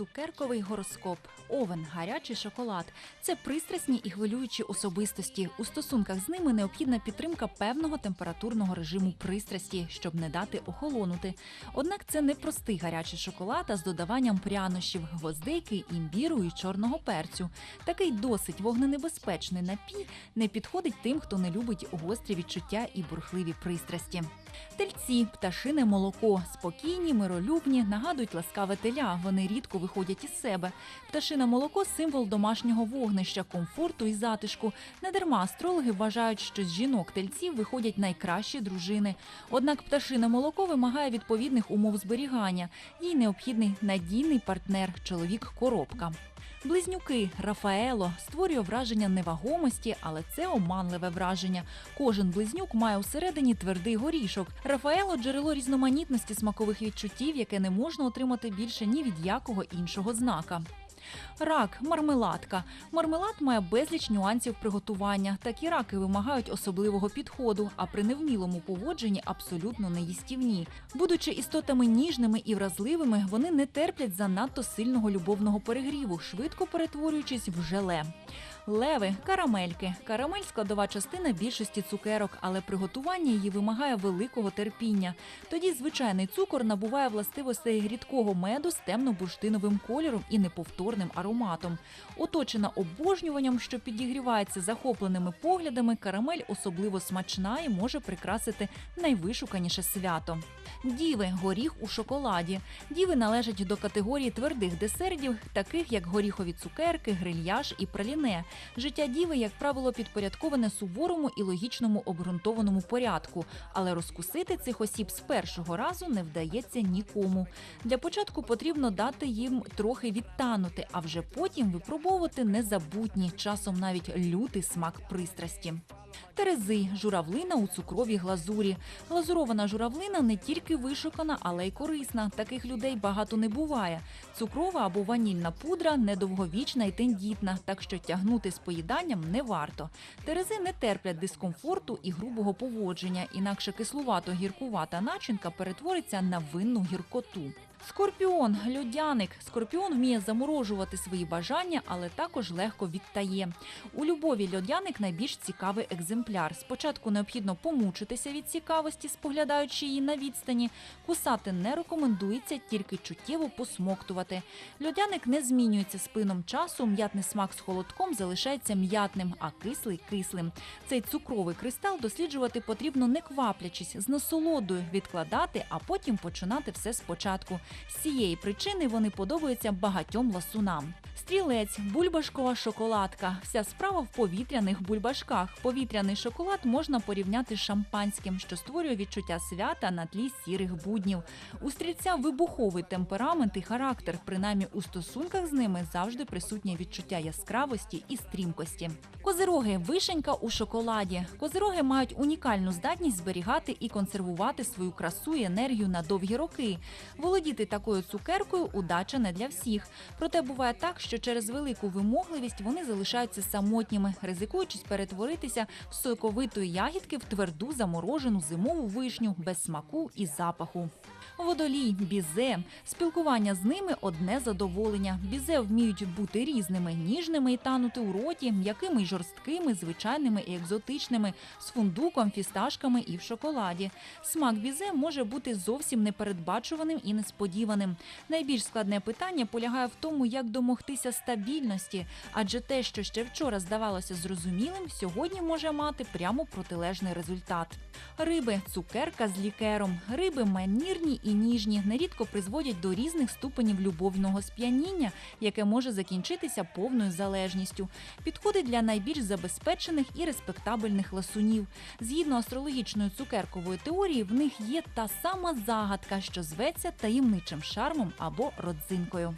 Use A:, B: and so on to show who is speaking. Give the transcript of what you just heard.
A: Цукерковий гороскоп, овен, гарячий шоколад це пристрасні і хвилюючі особистості. У стосунках з ними необхідна підтримка певного температурного режиму пристрасті, щоб не дати охолонути. Однак це не простий гарячий шоколад, а з додаванням прянощів, гвоздики, імбіру і чорного перцю. Такий досить вогненебезпечний напій не підходить тим, хто не любить гострі відчуття і бурхливі пристрасті. Тельці, пташине молоко, спокійні, миролюбні, нагадують ласкаве теля. Вони рідко виходять із себе. Пташине молоко символ домашнього вогнища, комфорту і затишку. Недарма астрологи вважають, що з жінок тельців виходять найкращі дружини. Однак пташине молоко вимагає відповідних умов зберігання. Їй необхідний надійний партнер, чоловік коробка. Близнюки Рафаело створює враження невагомості, але це оманливе враження. Кожен близнюк має усередині твердий горішок. Рафаело джерело різноманітності смакових відчуттів, яке не можна отримати більше ні від якого іншого знака. Рак, мармеладка. Мармелад має безліч нюансів приготування. Такі раки вимагають особливого підходу, а при невмілому поводженні абсолютно неїстівні. Будучи істотами ніжними і вразливими, вони не терплять занадто сильного любовного перегріву, швидко перетворюючись в желе. Леви карамельки. Карамель складова частина більшості цукерок, але приготування її вимагає великого терпіння. Тоді звичайний цукор набуває властивостей рідкого меду з темно-бурштиновим кольором і неповторним ароматом. Оточена обожнюванням, що підігрівається захопленими поглядами, карамель особливо смачна і може прикрасити найвишуканіше свято. Діви горіх у шоколаді. Діви належать до категорії твердих десертів, таких як горіхові цукерки, грильяж і праліне. Життя діви, як правило, підпорядковане суворому і логічному обґрунтованому порядку, але розкусити цих осіб з першого разу не вдається нікому. Для початку потрібно дати їм трохи відтанути, а вже потім випробовувати незабутній, часом навіть лютий смак пристрасті. Терези журавлина у цукровій глазурі. Глазурована журавлина не тільки вишукана, але й корисна. Таких людей багато не буває. Цукрова або ванільна пудра недовговічна і тендітна, так що тягнути з поїданням не варто. Терези не терплять дискомфорту і грубого поводження, інакше кислувато-гіркувата начинка перетвориться на винну гіркоту. Скорпіон, льодяник. Скорпіон вміє заморожувати свої бажання, але також легко відтає. У любові льодяник найбільш цікавий екземпляр. Спочатку необхідно помучитися від цікавості, споглядаючи її на відстані. Кусати не рекомендується, тільки чуттєво посмоктувати. Льодяник не змінюється з плином часу. М'ятний смак з холодком залишається м'ятним, а кислий кислим. Цей цукровий кристал досліджувати потрібно не кваплячись, з насолодою відкладати, а потім починати все спочатку. З цієї причини вони подобаються багатьом ласунам. Стрілець, бульбашкова шоколадка. Вся справа в повітряних бульбашках. Повітряний шоколад можна порівняти з шампанським, що створює відчуття свята на тлі сірих буднів. У стрільця вибуховий темперамент і характер. Принаймні у стосунках з ними завжди присутнє відчуття яскравості і стрімкості. Козироги вишенька у шоколаді. Козироги мають унікальну здатність зберігати і консервувати свою красу і енергію на довгі роки. Володіти такою цукеркою удача не для всіх. Проте буває так, що через велику вимогливість вони залишаються самотніми, ризикуючись перетворитися з соковитої ягідки в тверду заморожену зимову вишню без смаку і запаху. Водолій, бізе. Спілкування з ними одне задоволення. Бізе вміють бути різними, ніжними і танути у роті, м'якими й жорсткими, звичайними і екзотичними, з фундуком, фісташками і в шоколаді. Смак бізе може бути зовсім непередбачуваним і несподіваним. Найбільш складне питання полягає в тому, як домогтися стабільності, адже те, що ще вчора здавалося зрозумілим, сьогодні може мати прямо протилежний результат. Риби цукерка з лікером. Риби манірні і ніжні, нерідко призводять до різних ступенів любовного сп'яніння, яке може закінчитися повною залежністю. Підходить для найбільш забезпечених і респектабельних ласунів. Згідно астрологічної цукеркової теорії, в них є та сама загадка, що зветься таємничим шармом або родзинкою.